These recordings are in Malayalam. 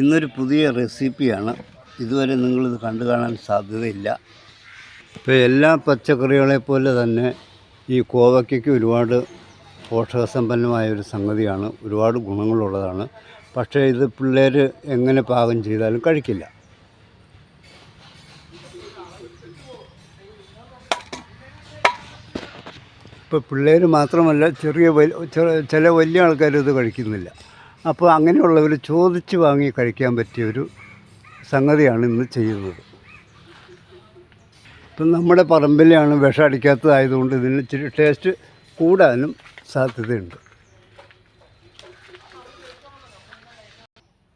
ഇന്നൊരു പുതിയ റെസിപ്പിയാണ്. ഇതുവരെ നിങ്ങളിത് കണ്ടു കാണാൻ സാധ്യതയില്ല. ഇപ്പോൾ എല്ലാ പച്ചക്കറികളെ പോലെ തന്നെ ഈ കോവയ്ക്കയ്ക്ക് ഒരുപാട് പോഷകസമ്പന്നമായ ഒരു സംഗതിയാണ്. ഒരുപാട് ഗുണങ്ങളുള്ളതാണ്. പക്ഷേ ഇത് പിള്ളേർ എങ്ങനെ പാകം ചെയ്താലും കഴിക്കില്ല. ഇപ്പോൾ പിള്ളേർ മാത്രമല്ല ചെറിയ ചില വലിയ ആൾക്കാർ ഇത് കഴിക്കുന്നില്ല. അപ്പോൾ അങ്ങനെയുള്ളവർ ചോദിച്ച് വാങ്ങി കഴിക്കാൻ പറ്റിയ ഒരു സംഗതിയാണ് ഇന്ന് ചെയ്യുന്നത്. ഇപ്പം നമ്മുടെ പറമ്പിലെയാണ് വിഷം അടിക്കാത്തതായതുകൊണ്ട് ഇതിന് ഇച്ചിരി ടേസ്റ്റ് കൂടാനും സാധ്യതയുണ്ട്.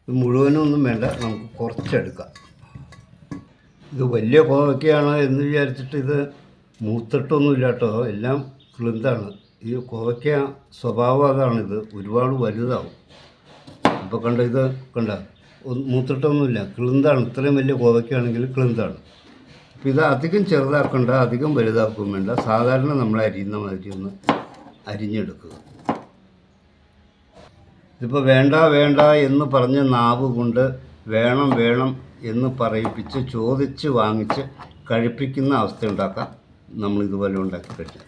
മുഴുവനൊന്നും വേണ്ട നമുക്ക് കുറച്ചെടുക്കാം. ഇത് വലിയ കോവയ്ക്കയാണ് എന്ന് വിചാരിച്ചിട്ട് ഇത് മൂത്തിട്ടൊന്നുമില്ല കേട്ടോ എല്ലാം കിളിന്താണ് ഈ കോവയ്ക്ക സ്വഭാവം അതാണിത് ഒരുപാട് വലുതാവും. ഇപ്പോൾ കണ്ട ഇത് കണ്ട? മൂത്തിട്ടൊന്നുമില്ല കിളുന്താണ് ഇത്രയും വലിയ കോവയ്ക്കാണെങ്കിൽ കിളുന്താണ് അപ്പോൾ ഇത് അധികം ചെറുതാക്കണ്ട അധികം വലുതാക്കുകയും വേണ്ട. സാധാരണ നമ്മൾ അരിയുന്ന മാതിരി ഒന്ന് അരിഞ്ഞെടുക്കുക. ഇതിപ്പോൾ വേണ്ട വേണ്ട എന്ന് പറഞ്ഞ നാവ് കൊണ്ട് വേണം വേണം എന്ന് പറയിപ്പിച്ച് ചോദിച്ച് വാങ്ങിച്ച് കഴിപ്പിക്കുന്ന അവസ്ഥ ഉണ്ടാക്കാം. നമ്മൾ ഇതുപോലെ ഉണ്ടാക്കി കഴിഞ്ഞാൽ.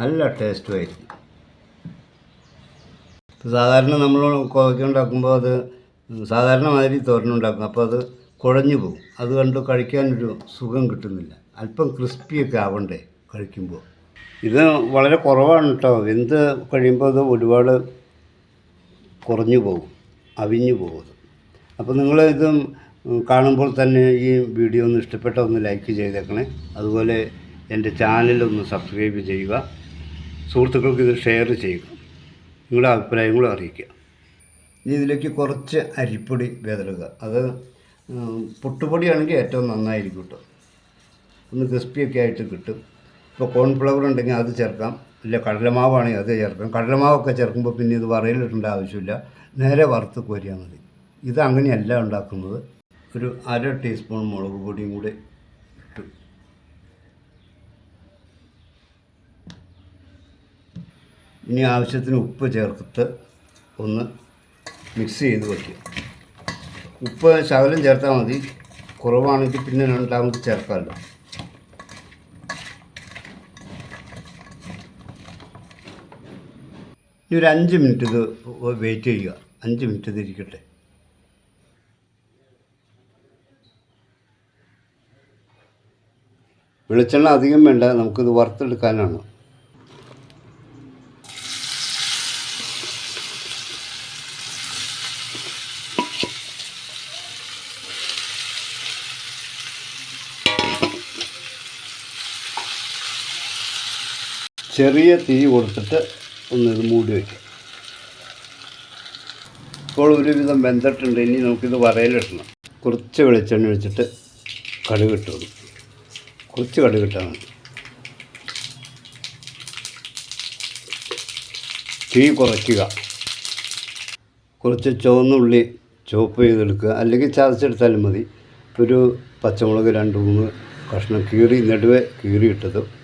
നല്ല ടേസ്റ്റും ആയിരിക്കും. ഇപ്പോൾ സാധാരണ നമ്മൾ കോവയ്ക്ക ഉണ്ടാക്കുമ്പോൾ അത് സാധാരണ മാതിരി തോരനുണ്ടാക്കും അപ്പോൾ അത് കുഴഞ്ഞു പോകും. അത് കണ്ട് കഴിക്കാനൊരു സുഖം കിട്ടുന്നില്ല. അല്പം ക്രിസ്പിയൊക്കെ ആവണ്ടേ കഴിക്കുമ്പോൾ. ഇത് വളരെ കുറവാണ് കേട്ടോ. വെന്ത് കഴിയുമ്പോൾ അത് ഒരുപാട് കുറഞ്ഞു പോകും. അവിഞ്ഞു പോകും. അപ്പോൾ നിങ്ങൾ ഇത് കാണുമ്പോൾ തന്നെ ഈ വീഡിയോ ഒന്ന് ഇഷ്ടപ്പെട്ട ഒന്ന് ലൈക്ക് ചെയ്തേക്കണേ. അതുപോലെ എന്റെ ചാനലൊന്ന് സബ്സ്ക്രൈബ് ചെയ്യുക. സുഹൃത്തുക്കൾക്ക് ഇത് ഷെയർ ചെയ്യുക. നിങ്ങളുടെ അഭിപ്രായങ്ങളും അറിയിക്കുക. ഇനി ഇതിലേക്ക് കുറച്ച് അരിപ്പൊടി വിതറുക അത് പുട്ടുപൊടിയാണെങ്കിൽ ഏറ്റവും നന്നായിരിക്കും കേട്ടോ ഒന്ന് ക്രിസ്പിയൊക്കെ ആയിട്ട് കിട്ടും. ഇപ്പോൾ കോൺഫ്ലവർ ഉണ്ടെങ്കിൽ അത് ചേർക്കാം. ഇല്ല കടലമാവാണെങ്കിൽ അത് ചേർക്കാം. കടലമാവൊക്കെ ചേർക്കുമ്പോൾ പിന്നെ ഇത് വറയിലിടേണ്ട ആവശ്യമില്ല. നേരെ വറുത്ത് കോരിയാൽ മതി. ഇത് അങ്ങനെയല്ല ഉണ്ടാക്കുന്നത്. ഒരു അര ടീസ്പൂൺ മുളക് പൊടിയും കൂടെ ഇട്ടു ഇനി ആവശ്യത്തിന് ഉപ്പ് ചേർത്ത് ഒന്ന് മിക്സ് ചെയ്ത് വയ്ക്കുക ഉപ്പ് ശകലം ചേർത്താൽ മതി. കുറവാണെങ്കിൽ പിന്നെ രണ്ടാമത് ചേർക്കാമല്ലോ. ഇനി ഒരു അഞ്ച് മിനിറ്റ് ഇത് വെയിറ്റ് ചെയ്യുക. അഞ്ച് മിനിറ്റ് ഇത് ഇരിക്കട്ടെ. വെളിച്ചെണ്ണ അധികം വേണ്ട. നമുക്കിത് വറുത്തെടുക്കാനാണ്. ചെറിയ തീ കൊടുത്തിട്ട് ഒന്ന് ഇത് മൂടി വയ്ക്കും. ഇപ്പോൾ ഒരുവിധം വെന്തിട്ടുണ്ട്. ഇനി നമുക്കിത് വറയിലിടണം കുറച്ച് വെളിച്ചെണ്ണ ഒഴിച്ചിട്ട് കടുകിട്ട് കൊടുക്കും. കുറച്ച് കടുകിട്ടാൽ മതി. തീ കുറയ്ക്കുക. കുറച്ച് ചുവന്നുള്ളി ചുവപ്പ് ചെയ്തെടുക്കുക. അല്ലെങ്കിൽ ചതച്ചെടുത്താലും മതി. ഒരു പച്ചമുളക് രണ്ട് മൂന്ന് കഷ്ണം കീറി നടുവെ കീറിയിട്ടത്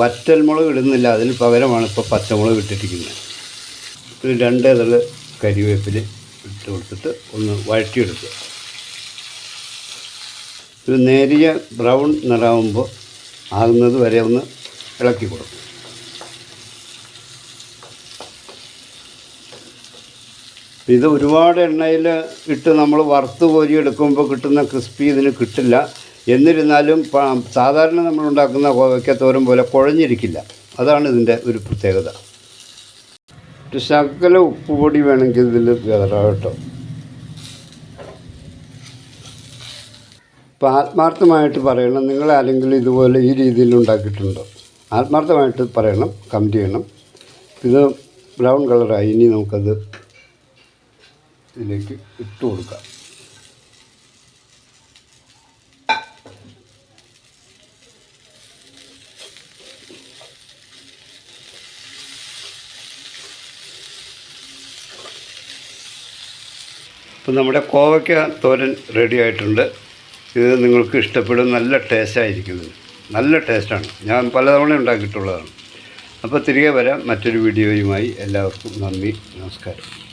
വറ്റൽമുളക് ഇടുന്നില്ല. അതിന് പകരമാണ് ഇപ്പോൾ പച്ചമുളക് ഒരു രണ്ട് ഇതൾ കരിവേപ്പിൽ ഇട്ട് കൊടുത്തിട്ട് ഒന്ന് വഴറ്റിയെടുക്കുക. ഒരു നേരിയ ബ്രൗൺ നിറാവുമ്പോൾ ആകുന്നത് വരെ ഒന്ന് ഇളക്കി കൊടുക്കും ഇത് ഒരുപാട് എണ്ണയിൽ ഇട്ട് നമ്മൾ വറുത്ത് കോരി എടുക്കുമ്പോൾ കിട്ടുന്ന ക്രിസ്പി ഇതിന് കിട്ടില്ല. എന്നിരുന്നാലും സാധാരണ നമ്മൾ ഉണ്ടാക്കുന്ന കോവയ്ക്കത്തോരം പോലെ കുഴഞ്ഞിരിക്കില്ല. അതാണ് ഇതിന്റെ ഒരു പ്രത്യേകത. ഒരു ശകല ഉപ്പുപൊടി വേണമെങ്കിൽ ഇതിൽ കയറാം കേട്ടോ. ഇപ്പോൾ ആത്മാർത്ഥമായിട്ട് പറയണം നിങ്ങൾ ആരെങ്കിലും ഇതുപോലെ ഈ രീതിയിൽ ഉണ്ടാക്കിയിട്ടുണ്ടോ? ആത്മാർത്ഥമായിട്ട് പറയണം കമന്റ് ചെയ്യണം. ഇത് ബ്രൗൺ കളറായി ഇനി നമുക്കത് ഇതിലേക്ക് ഇട്ട് കൊടുക്കാം. ഇപ്പം നമ്മുടെ കോവയ്ക്ക തോരൻ റെഡി ആയിട്ടുണ്ട്. ഇത് നിങ്ങൾക്ക് ഇഷ്ടപ്പെടും. നല്ല ടേസ്റ്റായിരിക്കും നല്ല ടേസ്റ്റാണ് ഞാൻ പലതവണ ഉണ്ടാക്കിയിട്ടുള്ളതാണ്. അപ്പോൾ തിരികെ വരാം. മറ്റൊരു വീഡിയോയുമായി എല്ലാവർക്കും നന്ദി. നമസ്കാരം.